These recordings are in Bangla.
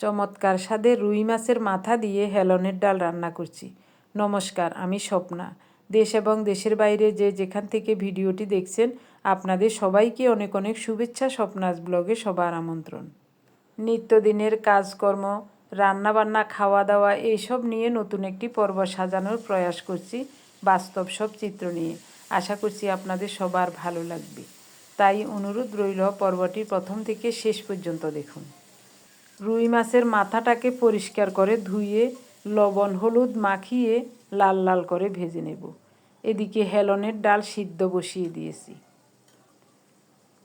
চমৎকার স্বাদে রুই মাছের মাথা দিয়ে হেলনের ডাল রান্না করছি। নমস্কার, আমি স্বপ্না। দেশ এবং দেশের বাইরে যে যেখান থেকে ভিডিওটি দেখছেন, আপনাদের সবাইকে অনেক অনেক শুভেচ্ছা স্বপ্নাস ব্লগে সবার আমন্ত্রণ। নিত্যদিনের কাজকর্ম, রান্নাবান্না খাওয়া দাওয়া এইসব নিয়ে নতুন একটি পর্ব সাজানোর প্রয়াস করছি বাস্তব সব চিত্র নিয়ে। আশা করছি আপনাদের সবার ভালো লাগবে। তাই অনুরোধ রইল পর্বটি প্রথম থেকে শেষ পর্যন্ত দেখুন। রুই মাছের মাথাটাকে পরিষ্কার করে ধুয়ে, লবণ, হলুদ মাখিয়ে লাল লাল করে ভেজে নেব। এদিকে হেলনের ডাল সিদ্ধ বসিয়ে দিয়েছি।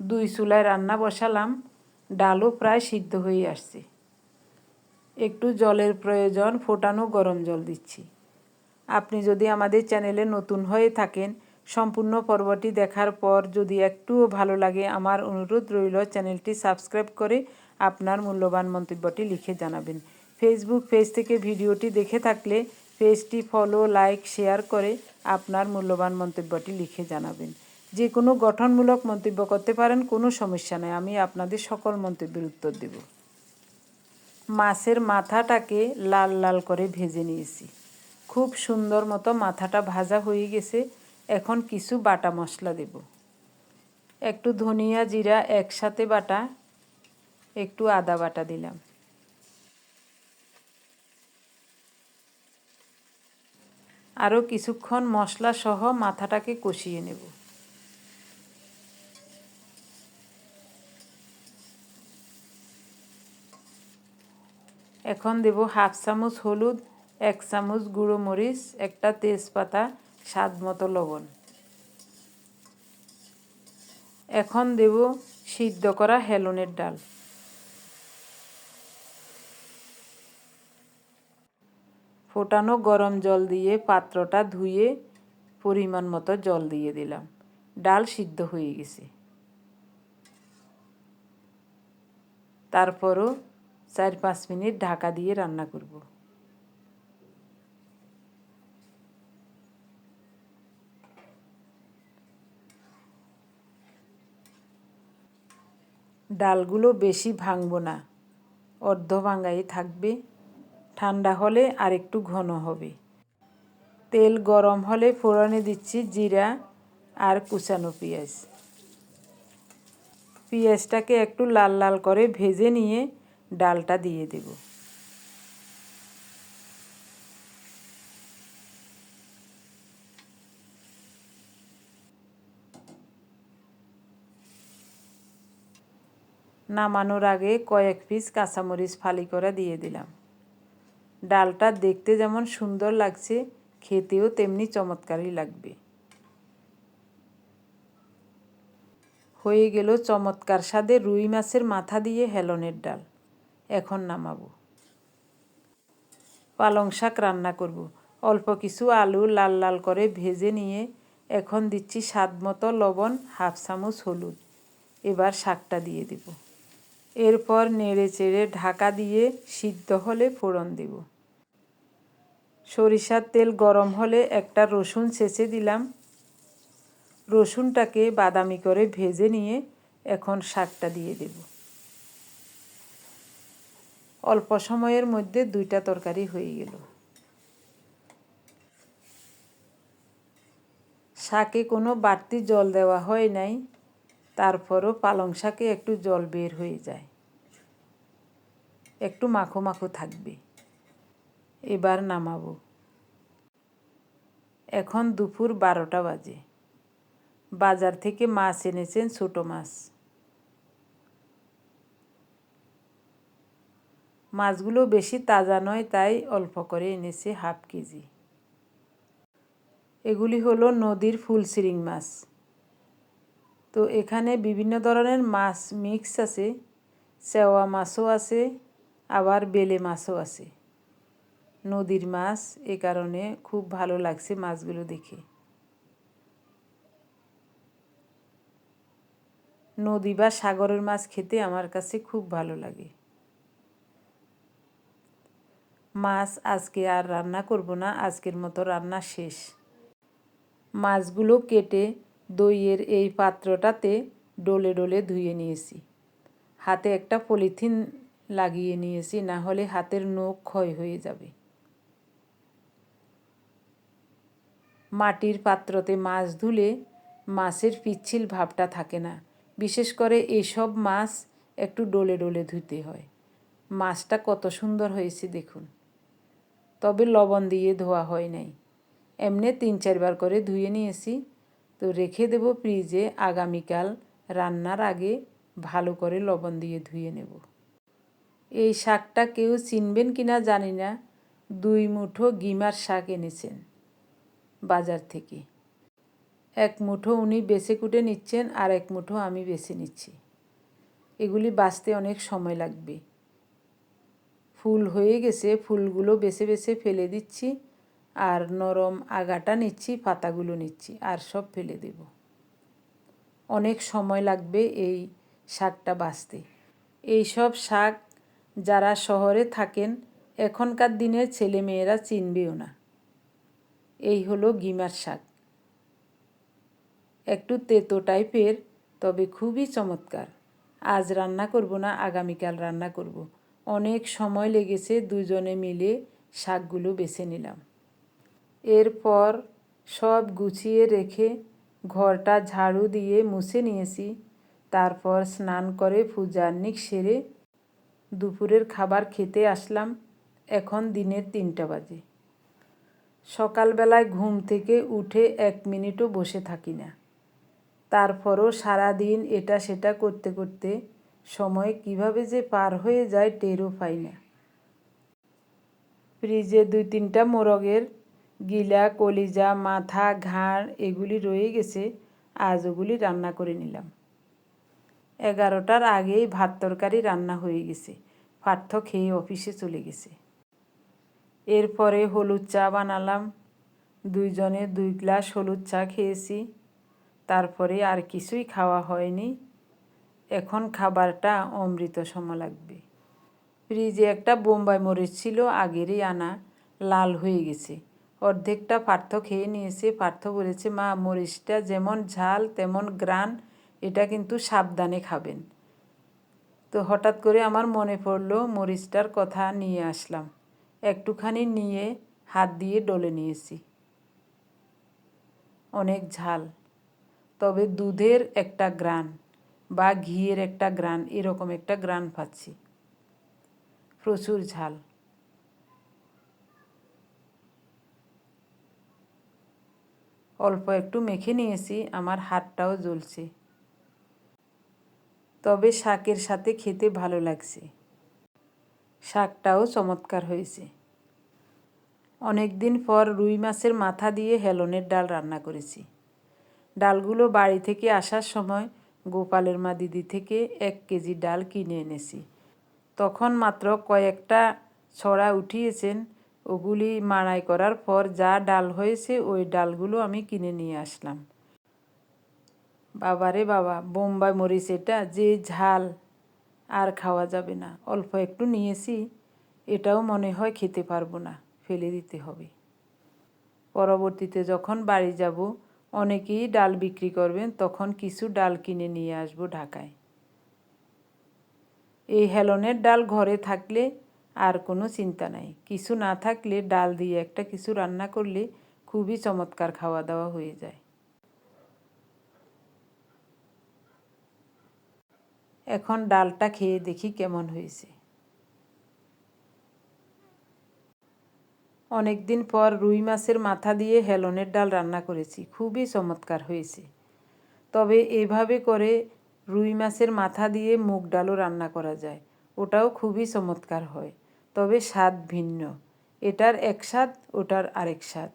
দুই চুলায় রান্না বসালাম, ডালও প্রায় সিদ্ধ হয়ে আসছে। একটু জলের প্রয়োজন, ফোটানো গরম জল দিচ্ছি। আপনি যদি আমাদের চ্যানেলে নতুন হয়ে থাকেন, সম্পূর্ণ পর্বটি দেখার পর যদি একটুও ভালো লাগে, আমার অনুরোধ রইল চ্যানেলটি সাবস্ক্রাইব করে আপনার মূল্যবান মন্তব্যটি লিখে জানাবেন। ফেসবুক পেজ থেকে ভিডিওটি দেখে থাকলে পেজটি ফলো লাইক শেয়ার করে আপনার মূল্যবান মন্তব্যটি লিখে জানাবেন। যে কোনো গঠনমূলক মন্তব্য করতে পারেন, কোনো সমস্যা নেই। আমি আপনাদের সকল মন্তব্যের উত্তর দেব। মাছের মাথাটাকে লাল লাল করে ভেজে নিয়েছি। খুব সুন্দর মতো মাথাটা ভাজা হয়ে গেছে। এখন কিছু বাটা মশলা দেব। একটু ধনিয়া জিরা, একসাথে বাটা একটু আদা বাটা দিলাম। আরও কিছুক্ষণ মশলা সহ মাথাটাকে কষিয়ে নেব। এখন দেব হাফ চামচ হলুদ, এক চামচ গুঁড়ো মরিচ, একটা তেজপাতা, স্বাদ মতো লবণ। এখন দেব সিদ্ধ করা হেলনের ডাল। ফোটানো গরম জল দিয়ে পাত্রটা ধুয়ে পরিমাণ মতো জল দিয়ে দিলাম। ডাল সিদ্ধ হয়ে গেছে। তারপরও চার পাঁচ মিনিট ঢাকা দিয়ে রান্না করব। ডালগুলো বেশি ভাঙবো না। অর্ধ ভাঙাই থাকবে। ঠান্ডা হলে আর একটু ঘন হবে। তেল গরম হলে ফোড়নে দিচ্ছি জিরা আর কুচানো পেঁয়াজ। পেঁয়াজটাকে একটু লাল লাল করে ভেজে নিয়ে ডালটা দিয়ে দেব। নামানোর আগে কয়েক পিস কাঁচামরিচ ফালি করে দিয়ে দিলাম। ডালটা দেখতে যেমন সুন্দর লাগছে, খেতেও তেমনি চমৎকারই লাগবে। হয়ে গেল চমৎকার স্বাদে রুই মাছের মাথা দিয়ে হেলনের ডাল। এখন নামাবো। পালং শাক রান্না করব। অল্প কিছু আলু লাল লাল করে ভেজে নিয়ে এখন দিচ্ছি স্বাদ মতো লবণ, হাফ চামচ হলুদ। এবার শাকটা দিয়ে দেব। এরপর নেড়ে চেড়ে ঢাকা দিয়ে সিদ্ধ হলে ফোড়ন দেব। সরিষার তেল গরম হলে একটা রসুন ছেঁচে দিলাম। রসুনটাকে বাদামি করে ভেজে নিয়ে এখন শাকটা দিয়ে দেব। অল্প সময়ের মধ্যে দুইটা তরকারি হয়ে গেল। শাকে কোনো বাড়তি জল দেওয়া হয় নাই, তারপরও পালং শাকে একটু জল বের হয়ে যায়। একটু মাখো মাখো থাকবে। এবার নামাবো। এখন দুপুর বারোটা বাজে। বাজার থেকে মাছ এনেছেন ছোটো মাছ। মাছগুলো বেশি তাজা নয়, তাই অল্প করে এনেছে হাফ কেজি। এগুলি হলো নদীর ফুলসিরিং মাছ। তো এখানে বিভিন্ন ধরনের মাছ মিক্স আছে। সেওয়া মাছও আছে, আবার বেলে মাছও আছে। নদীর মাছ এ কারণে খুব ভালো লাগছে মাছগুলো দেখে। নদী বা সাগরের মাছ খেতে আমার কাছে খুব ভালো লাগে। মাছ আজকে আর রান্না করব না, আজকের মতো রান্না শেষ। মাছগুলো কেটে দইয়ের এই পাত্রটাতে ডলে ডলে ধুয়ে নিয়েছি। হাতে একটা পলিথিন লাগিয়ে নিয়েছি, না হলে হাতের নখ ক্ষয় হয়ে যাবে। মাটির পাত্রতে মাছ ধুলে মাছের পিচ্ছিল ভাবটা থাকে না। বিশেষ করে এসব মাছ একটু ডোলে ডোলে ধুতে হয়। মাছটা কত সুন্দর হয়েছে দেখুন। তবে লবণ দিয়ে ধোয়া হয় নাই। এমনি তিন চারবার করে ধুয়ে নিয়েছি। তো রেখে দেব ফ্রিজে, আগামীকাল রান্নার আগে ভালো করে লবণ দিয়ে ধুয়ে নেব। এই শাকটা কেউ চিনবেন কি না জানি না। দুই মুঠো গিমার শাক এনেছেন। বাজার থেকে। এক মুঠো উনি বেছে কুটে নিচ্ছেন আর এক মুঠো আমি বেছে নিচ্ছি। এগুলি বাঁচতে অনেক সময় লাগবে। ফুল হয়ে গেছে, ফুলগুলো বেছে বেছে ফেলে দিচ্ছি আর নরম আগাটা নিচ্ছি, পাতাগুলো নিচ্ছি আর সব ফেলে দেব। অনেক সময় লাগবে এই শাকটা বাঁচতে। এই সব শাক যারা শহরে থাকেন, এখনকার দিনের ছেলে মেয়েরা চিনবেও না। এই হলো গিমার শাক। একটু তেতো টাইপের, তবে খুবই চমৎকার। আজ রান্না করব না, আগামীকাল রান্না করব। অনেক সময় লেগেছে, দুজনে মিলে শাকগুলো বেছে নিলাম। এরপর সব গুছিয়ে রেখে ঘরটা ঝাড়ু দিয়ে মুছে নিয়েছি। তারপর স্নান করে পূজার্নিক সেরে দুপুরের খাবার খেতে আসলাম। এখন দিনের তিনটা বাজে। সকালবেলায় ঘুম থেকে উঠে এক মিনিটও বসে থাকি না। তারপরও সারাদিন এটা সেটা করতে করতে সময় কীভাবে যে পার হয়ে যায় টেরও পাই না। ফ্রিজে দুই তিনটা মোরগের গিলা, কলিজা, মাথা, ঘাড় এগুলি রয়ে গেছে, আজ ওগুলি রান্না করে নিলাম। এগারোটার আগেই ভাত তরকারি রান্না হয়ে গেছে, পার্থ খেয়ে অফিসে চলে গেছে। এরপরে হলুদ চা বানালাম। দুইজনে দুই গ্লাস হলুদ চা খেয়েছি। তারপরে আর কিছুই খাওয়া হয়নি। এখন খাবারটা অমৃত সম লাগবে। ফ্রিজে একটা বোম্বাই মরিচ ছিল, আগেরই আনা। লাল হয়ে গেছে। অর্ধেকটা পার্থ খেয়ে নিয়েছে। পার্থ বলেছে, মা, মরিচটা যেমন ঝাল, তেমন গ্রান, এটা কিন্তু সাবধানে খাবেন। তো হঠাৎ করে আমার মনে পড়ল, মরিচটার কথা নিয়ে আসলাম। একটুখানি নিয়ে হাত দিয়ে ডলে নিয়েছি। অনেক ঝাল, তবে দুধের একটা গ্রান বা ঘিয়ের একটা গ্রান এরকম একটা গ্রান পাচ্ছি। প্রচুর ঝাল। অল্প একটু মেখে নিয়েছি, আমার হাতটাও জ্বলছে। তবে শাকের সাথে খেতে ভালো লাগছে। শাকটাও চমৎকার হয়েছে। অনেক দিন পর রুই মাছের মাথা দিয়ে হেলনের ডাল রান্না করেছি। ডালগুলো বাড়ি থেকে আসার সময় গোপালের মা দিদি থেকে এক কেজি ডাল কিনে এনেছি। তখন মাত্র কয়েকটা ছড়া উঠিয়েছেন, ওগুলি মাড়াই করার পর যা ডাল হয়েছে ওই ডালগুলো আমি কিনে নিয়ে আসলাম। বাবারে বাবা, বোম্বাই মরিচ এটা যে ঝাল, আর খাওয়া যাবে না, অল্প একটু নিয়েছি, এটাও মনে হয় খেতে পারব না। ফেলে দিতে হবে। পরবর্তীতে যখন বাড়ি যাব, অনেকেই ডাল বিক্রি করবেন, তখন কিছু ডাল কিনে নিয়ে আসব ঢাকায়। এই হেলনের ডাল ঘরে থাকলে আর কোনো চিন্তা নাই। কিছু না থাকলে ডাল দিয়ে একটা কিছু রান্না করলে খুবই চমৎকার খাওয়া দাওয়া হয়ে যায়। এখন ডালটা খেয়ে দেখি কেমন হয়েছে। অনেক দিন পর রুই মাছের মাথা দিয়ে হেলনের ডাল রান্না করেছি, খুবই চমৎকার হয়েছে। তবে এভাবে করে রুই মাছের মাথা দিয়ে মুগ ডালও রান্না করা যায়, ওটাও খুবই চমৎকার হয়। তবে স্বাদ ভিন্ন, এটার এক স্বাদ, ওটার আরেক স্বাদ,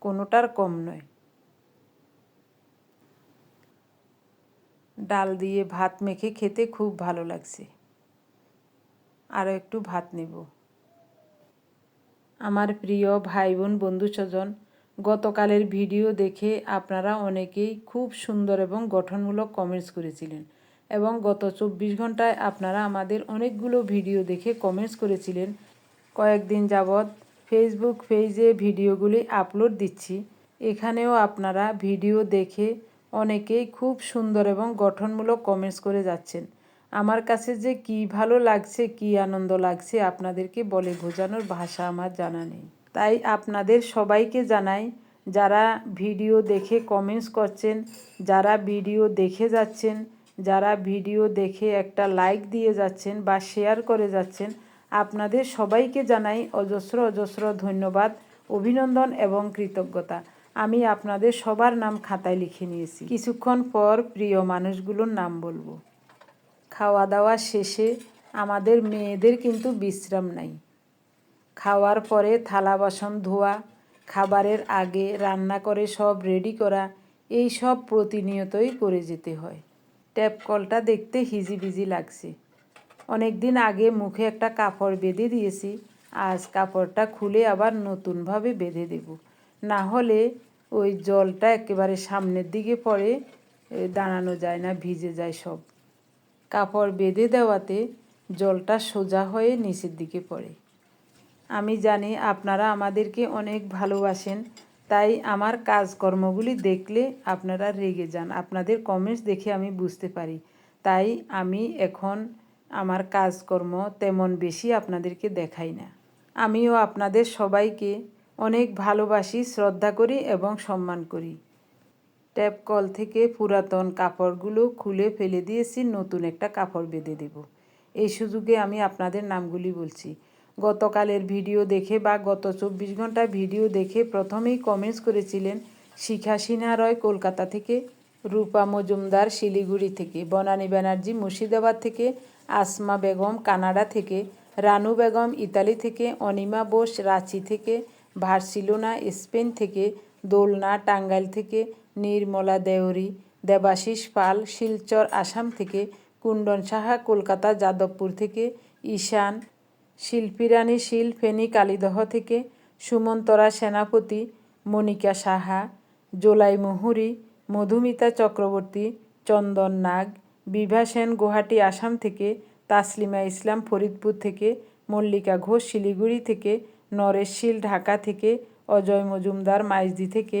কোনোটার কম নয়। ডাল দিয়ে ভাত মেখে খেতে খুব ভালো লাগছে। আরও একটু ভাত নেব। আমার প্রিয় ভাই বোন বন্ধু স্বজন, গতকালের ভিডিও দেখে আপনারা অনেকেই খুব সুন্দর এবং গঠনমূলক কমেন্টস করেছিলেন এবং গত চব্বিশ ঘন্টায় আপনারা আমাদের অনেকগুলো ভিডিও দেখে কমেন্টস করেছিলেন। কয়েকদিন যাবৎ ফেসবুক পেজে ভিডিওগুলি আপলোড দিচ্ছি। এখানেও আপনারা ভিডিও দেখে অনেকেই খুব সুন্দর এবং গঠনমূলক কমেন্টস করে যাচ্ছেন। আমার কাছে যে কি ভালো লাগছে, কি আনন্দ লাগছে, আপনাদেরকে বলে বোঝানোর ভাষা আমার জানা নেই। তাই আপনাদের সবাইকে জানাই, যারা ভিডিও দেখে কমেন্টস করছেন, যারা ভিডিও দেখে যাচ্ছেন, যারা ভিডিও দেখে একটা লাইক দিয়ে যাচ্ছেন বা শেয়ার করে যাচ্ছেন, আপনাদের সবাইকে জানাই অজস্র অজস্র ধন্যবাদ, অভিনন্দন এবং কৃতজ্ঞতা। আমি আপনাদের সবার নাম খাতায় লিখে নিয়েছি। কিছুক্ষণ পর প্রিয় মানুষগুলোর নাম বলব। খাওয়া দাওয়া শেষে আমাদের মেয়েদের কিন্তু বিশ্রাম নাই। খাওয়ার পরে থালা বাসন ধোয়া, খাবারের আগে রান্না করে সব রেডি করা, এই সব প্রতিনিয়তই করে যেতে হয়। ট্যাপ কলটা দেখতে হিজিবিজি লাগছে। অনেক দিন আগে মুখে একটা কাপড় বেঁধে দিয়েছি, আজ কাপড়টা খুলে আবার নতুনভাবে বেঁধে দেব। না হলে ওই জলটা একেবারে সামনের দিকে পড়ে দাঁড়ানো যায় না, ভিজে যায় সব। কাপড় বেঁধে দেওয়াতে জলটা সোজা হয়ে নিচের দিকে পড়ে। আমি জানি আপনারা আমাদেরকে অনেক ভালোবাসেন, তাই আমার কাজকর্মগুলি দেখলে আপনারা রেগে যান। আপনাদের কমেন্টস দেখে আমি বুঝতে পারি। তাই আমি এখন আমার কাজকর্ম তেমন বেশি আপনাদেরকে দেখাই না। আমিও আপনাদের সবাইকে অনেক ভালোবাসি, শ্রদ্ধা করি এবং সম্মান করি। ট্যাপ কল থেকে পুরাতন কাপড়গুলো খুলে ফেলে দিয়েছি নতুন একটা কাপড় বেঁধে দেব। এই সুযোগে আমি আপনাদের নামগুলি বলছি। গতকালের ভিডিও দেখে বা গত চব্বিশ ঘণ্টা ভিডিও দেখে প্রথমেই কমেন্টস করেছিলেন শিখা সিনহা রয় কলকাতা থেকে, রূপা মজুমদার শিলিগুড়ি থেকে, বনানী ব্যানার্জি মুর্শিদাবাদ থেকে, আসমা বেগম কানাডা থেকে, রানু বেগম ইতালি থেকে, অনিমা বোস রাঁচি থেকে, ভার্সিলোনা স্পেন থেকে, দোলনা টাঙ্গাইল থেকে নির্মলা দেওরি দেবাশিস পাল, শিলচর আসাম থেকে, কুণ্ডন সাহা কলকাতা যাদবপুর থেকে, ঈশান, শিল্পীরানী শিল, ফেনী কালীদহ থেকে, সুমন্তরা সেনাপতি, মনিকা সাহা, জোলাই মুহুরি, মধুমিতা চক্রবর্তী, চন্দন নাগ, বিভা সেন গুয়াহাটি আসাম থেকে, তাসলিমা ইসলাম ফরিদপুর থেকে, মল্লিকা ঘোষ শিলিগুড়ি থেকে, নরেশ শীল ঢাকা থেকে, অজয় মজুমদার মাইজদি থেকে